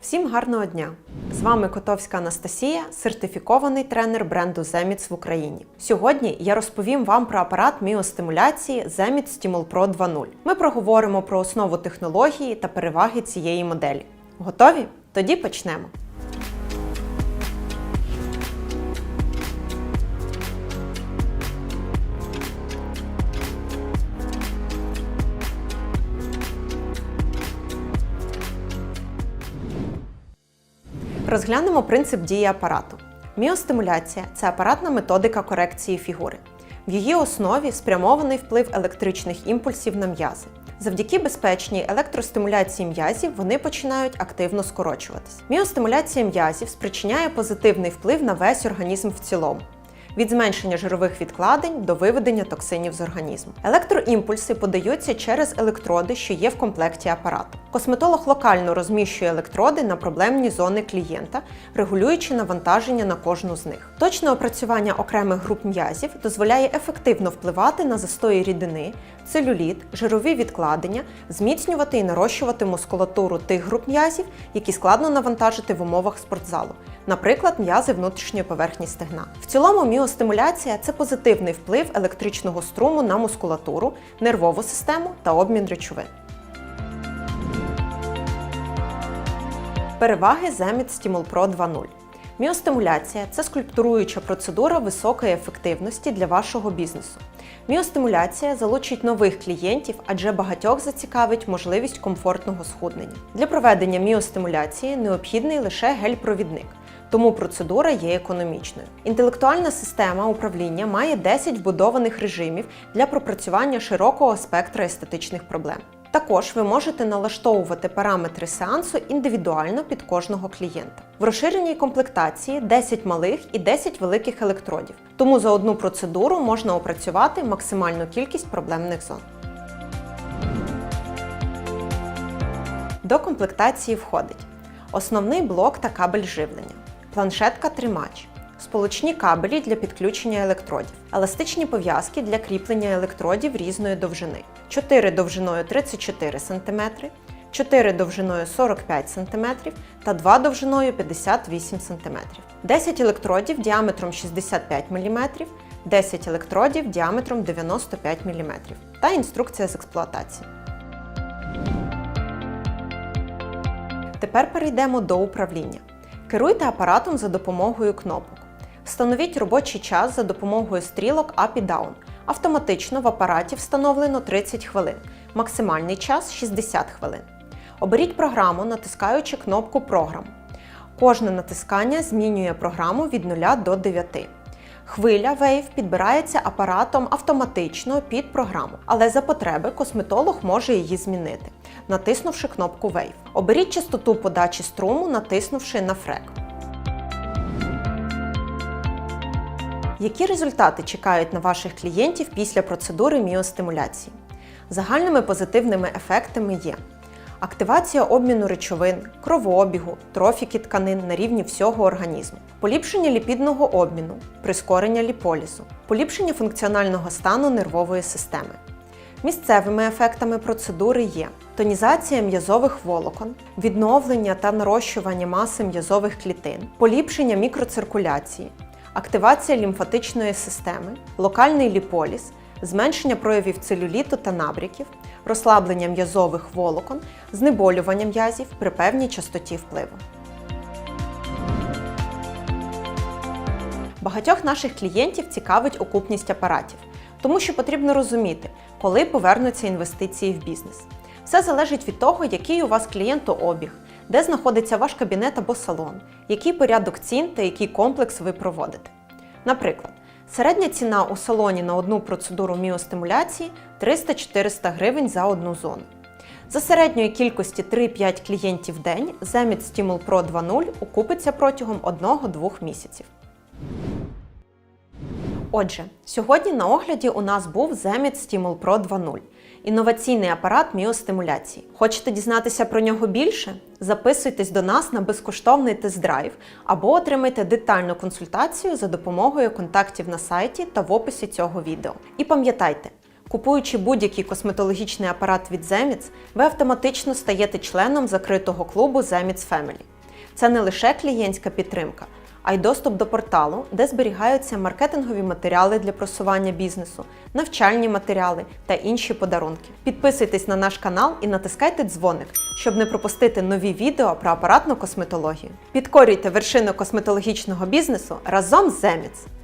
Всім гарного дня! З вами Котовська Анастасія, сертифікований тренер бренду Zemits в Україні. Сьогодні я розповім вам про апарат міостимуляції Zemits Stimul Pro 2.0. Ми проговоримо про основу технології та переваги цієї моделі. Готові? Тоді почнемо. Розглянемо принцип дії апарату. Міостимуляція це апаратна методика корекції фігури. В її основі спрямований вплив електричних імпульсів на м'язи. Завдяки безпечній електростимуляції м'язів вони починають активно скорочуватись. Міостимуляція м'язів спричиняє позитивний вплив на весь організм в цілому. Від зменшення жирових відкладень до виведення токсинів з організму. Електроімпульси подаються через електроди, що є в комплекті апарату. Косметолог локально розміщує електроди на проблемні зони клієнта, регулюючи навантаження на кожну з них. Точне опрацювання окремих груп м'язів дозволяє ефективно впливати на застої рідини, целюліт, жирові відкладення, зміцнювати і нарощувати мускулатуру тих груп м'язів, які складно навантажити в умовах спортзалу, наприклад, м'язи внутрішньої поверхні стегна. В цілому міостимуляція це позитивний вплив електричного струму на мускулатуру, нервову систему та обмін речовин. Переваги Zemit Stimul Pro 2.0 Міостимуляція це скульптуруюча процедура високої ефективності для вашого бізнесу. Міостимуляція залучить нових клієнтів, адже багатьох зацікавить можливість комфортного схуднення. Для проведення міостимуляції необхідний лише гель-провідник. Тому процедура є економічною. Інтелектуальна система управління має 10 вбудованих режимів для пропрацювання широкого спектра естетичних проблем. Також ви можете налаштовувати параметри сеансу індивідуально під кожного клієнта. В розширеній комплектації 10 малих і 10 великих електродів, тому за одну процедуру можна опрацювати максимальну кількість проблемних зон. До комплектації входить основний блок та кабель живлення, планшетка тримач, сполучні кабелі для підключення електродів, еластичні пов'язки для кріплення електродів різної довжини, 4 довжиною 34 см, 4 довжиною 45 см та 2 довжиною 58 см, 10 електродів діаметром 65 мм, 10 електродів діаметром 95 мм та інструкція з експлуатації. Тепер перейдемо до управління. Керуйте апаратом за допомогою кнопок. Встановіть робочий час за допомогою стрілок Up і Down. Автоматично в апараті встановлено 30 хвилин, максимальний час 60 хвилин. Оберіть програму, натискаючи кнопку Програм. Кожне натискання змінює програму від 0 до 9. Хвиля Wave підбирається апаратом автоматично під програму, але за потреби косметолог може її змінити, натиснувши кнопку Wave. Оберіть частоту подачі струму, натиснувши на фрек. Які результати чекають на ваших клієнтів після процедури міостимуляції? Загальними позитивними ефектами є активація обміну речовин, кровообігу, трофіки тканин на рівні всього організму, поліпшення ліпідного обміну, прискорення ліполізу, поліпшення функціонального стану нервової системи. Місцевими ефектами процедури є тонізація м'язових волокон, відновлення та нарощування маси м'язових клітин, поліпшення мікроциркуляції, активація лімфатичної системи, локальний ліполіз, зменшення проявів целюліту та набряків, розслаблення м'язових волокон, знеболювання м'язів при певній частоті впливу. Багатьох наших клієнтів цікавить окупність апаратів, тому що потрібно розуміти, коли повернуться інвестиції в бізнес. Все залежить від того, який у вас клієнтообіг, де знаходиться ваш кабінет або салон, який порядок цін та який комплекс ви проводите. Наприклад, середня ціна у салоні на одну процедуру міостимуляції 300-400 гривень за одну зону. За середньої кількості 3-5 клієнтів в день Zemit Stimul Pro 2.0 окупиться протягом 1-2 місяців. Отже, сьогодні на огляді у нас був Zemit Stimul Pro 2.0 – інноваційний апарат міостимуляції. Хочете дізнатися про нього більше? Записуйтесь до нас на безкоштовний тест-драйв або отримайте детальну консультацію за допомогою контактів на сайті та в описі цього відео. І пам'ятайте, Купуючи будь-який косметологічний апарат від Zemits, ви автоматично стаєте членом закритого клубу Zemits Family. Це не лише клієнтська підтримка, а й доступ до порталу, де зберігаються маркетингові матеріали для просування бізнесу, навчальні матеріали та інші подарунки. Підписуйтесь на наш канал і натискайте дзвоник, щоб не пропустити нові відео про апаратну косметологію. Підкорюйте вершину косметологічного бізнесу разом з Zemits!